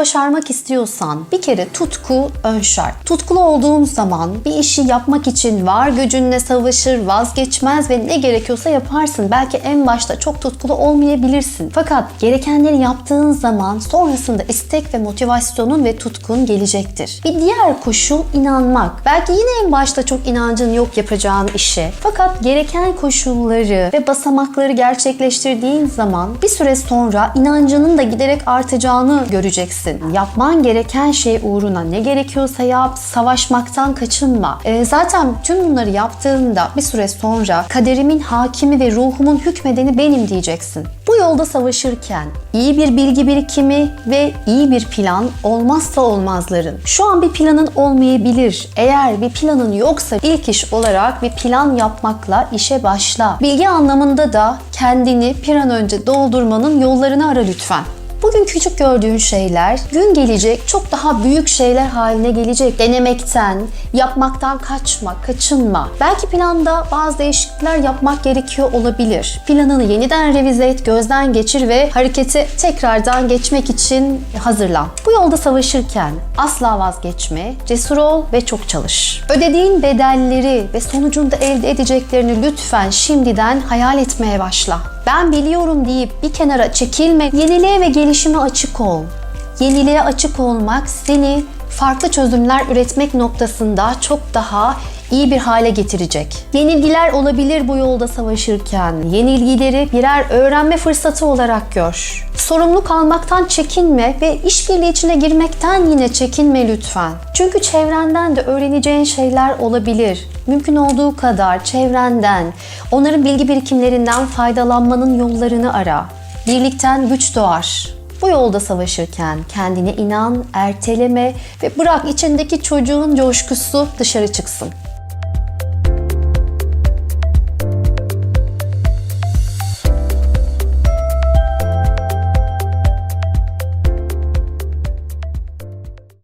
başarmak istiyorsan bir kere tutku ön şart. Tutkulu olduğun zaman bir işi yapmak için var gücünle savaşır, vazgeçmez ve ne gerekiyorsa yaparsın. Belki en başta çok tutkulu olmayabilirsin. Fakat gerekenleri yaptığın zaman sonrasında istek ve motivasyonun ve tutkun gelecektir. Bir diğer koşul inanmak. Belki yine en başta çok inancın yok yapacağın işe. Fakat gereken koşulları ve basamakları gerçekleştirdiğin zaman bir süre sonra inancının da giderek artacağını göreceksin. Yapman gereken şey uğruna ne gerekiyorsa yap, savaşmaktan kaçınma. Ee, zaten tüm bunları yaptığında bir süre sonra kaderimin hakimi ve ruhumun hükmedeni benim diyeceksin. Bu yolda savaşırken iyi bir bilgi birikimi ve iyi bir plan olmazsa olmazların. Şu an bir planın olmayabilir. Eğer bir planın yoksa ilk iş olarak bir plan yapmakla işe başla. Bilgi anlamında da kendini bir an önce doldurmanın yollarını ara lütfen. Bugün küçük gördüğün şeyler gün gelecek çok daha büyük şeyler haline gelecek. Denemekten, yapmaktan kaçma, kaçınma. Belki planda bazı değişiklikler yapmak gerekiyor olabilir. Planını yeniden revize et, gözden geçir ve harekete tekrardan geçmek için hazırlan. Bu yolda savaşırken asla vazgeçme, cesur ol ve çok çalış. Ödediğin bedelleri ve sonucunda elde edeceklerini lütfen şimdiden hayal etmeye başla. Ben biliyorum deyip bir kenara çekilme, yeniliğe ve gelişime açık ol. Yeniliğe açık olmak seni farklı çözümler üretmek noktasında çok daha iyi bir hale getirecek. Yenilgiler olabilir bu yolda savaşırken. Yenilgileri birer öğrenme fırsatı olarak gör. Sorumluluk almaktan çekinme ve işbirliği içine girmekten yine çekinme lütfen. Çünkü çevrenden de öğreneceğin şeyler olabilir. Mümkün olduğu kadar çevrenden, onların bilgi birikimlerinden faydalanmanın yollarını ara. Birlikten güç doğar. Bu yolda savaşırken kendine inan, erteleme ve bırak içindeki çocuğun coşkusu dışarı çıksın.